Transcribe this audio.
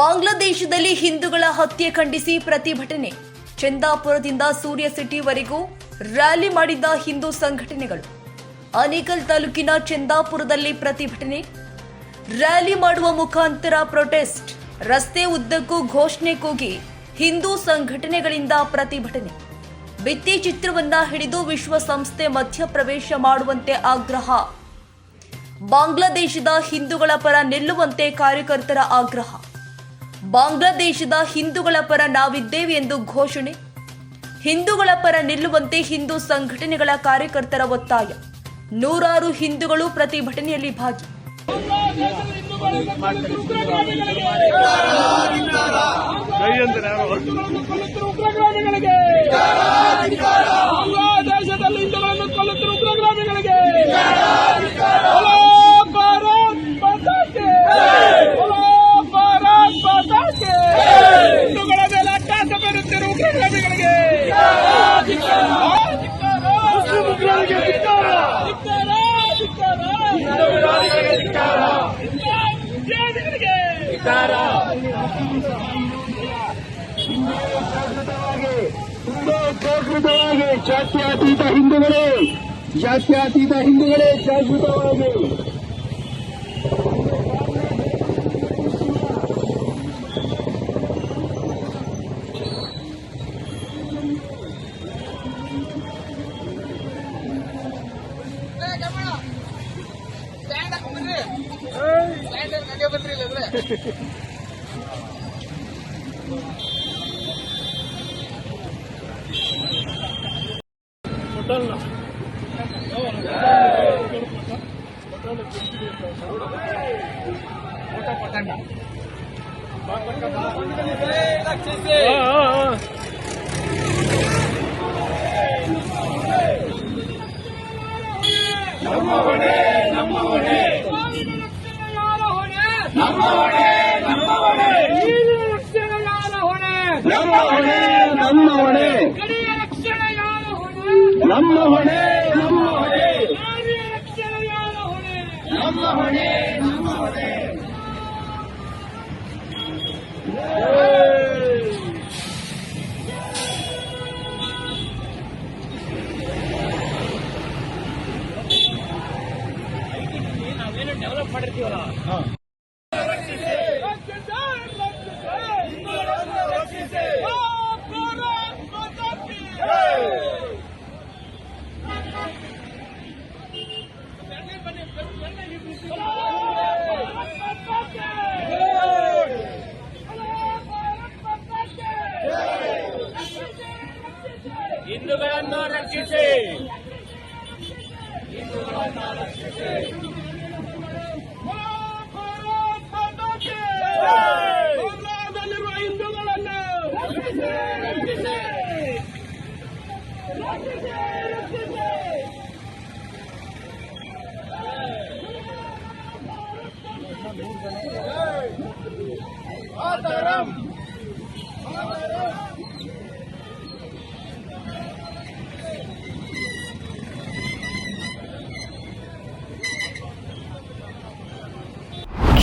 ಬಾಂಗ್ಲಾದೇಶದಲ್ಲಿ ಹಿಂದೂಗಳ ಹತ್ಯೆ ಖಂಡಿಸಿ ಪ್ರತಿಭಟನೆ. ಚಂದಾಪುರದಿಂದ ಸೂರ್ಯ ಸಿಟಿವರೆಗೂ ರ್ಯಾಲಿ ಮಾಡಿದ್ದ ಹಿಂದೂ ಸಂಘಟನೆಗಳು. ಅನೇಕಲ್ ತಾಲೂಕಿನ ಚಂದಾಪುರದಲ್ಲಿ ಪ್ರತಿಭಟನೆ. ರ್ಯಾಲಿ ಮಾಡುವ ಮುಖಾಂತರ ಪ್ರೊಟೆಸ್ಟ್. ರಸ್ತೆ ಉದ್ದಕ್ಕೂ ಘೋಷಣೆ ಕೂಗಿ ಹಿಂದೂ ಸಂಘಟನೆಗಳಿಂದ ಪ್ರತಿಭಟನೆ. ಭಿತ್ತಿ ಚಿತ್ರವನ್ನ ಹಿಡಿದು ವಿಶ್ವಸಂಸ್ಥೆ ಮಧ್ಯಪ್ರವೇಶ ಮಾಡುವಂತೆ ಆಗ್ರಹ. ಬಾಂಗ್ಲಾದೇಶದ ಹಿಂದೂಗಳ ಪರ ನಿಲ್ಲುವಂತೆ ಕಾರ್ಯಕರ್ತರ ಆಗ್ರಹ. ಬಾಂಗ್ಲಾದೇಶದ ಹಿಂದೂಗಳ ಪರ ನಾವಿದ್ದೇವೆ ಎಂದು ಘೋಷಣೆ. ಹಿಂದೂಗಳ ಪರ ನಿಲ್ಲುವಂತೆ ಹಿಂದೂ ಸಂಘಟನೆಗಳ ಕಾರ್ಯಕರ್ತರ ಒತ್ತಾಯ. ನೂರಾರು ಹಿಂದೂಗಳು ಪ್ರತಿಭಟನೆಯಲ್ಲಿ ಭಾಗಿ. ಉಗ್ರಗಾಮಿಗಳಿಗೆ ಉಗ್ರರಿಗೆ ಧಿಕ್ಕಾರ ಧಿಕ್ಕಾರ ಧಿಕ್ಕಾರ ಧಿಕ್ಕಾರ ತುಂಬಾ ಜಾಗೃತವಾಗಿ ಜಾತ್ಯಾತೀತ ಹಿಂದೂಗಳೇ ಜಾತ್ಯಾತೀತ ಹಿಂದೂಗಳೇ ಜಾಗೃತವಾಗಿ. ನಮ್ಮ ಹೊಣೆ? ನಮ್ಮ ಹೊಣೆ? ನಮ್ಮ ಹೊಣೆ? ನಮ್ಮ ಹೊಣೆ ನಮ್ಮ ಹೊಣೆ ನಮ್ಮ ಹೊಣೆ ಹಿಂದೂಗಳನ್ನು ರಕ್ಷಿಸಿ ಬಾಂಗ್ಲಾದಲ್ಲಿರುವ ಹಿಂದೂಗಳನ್ನು ಕ್ಷಣ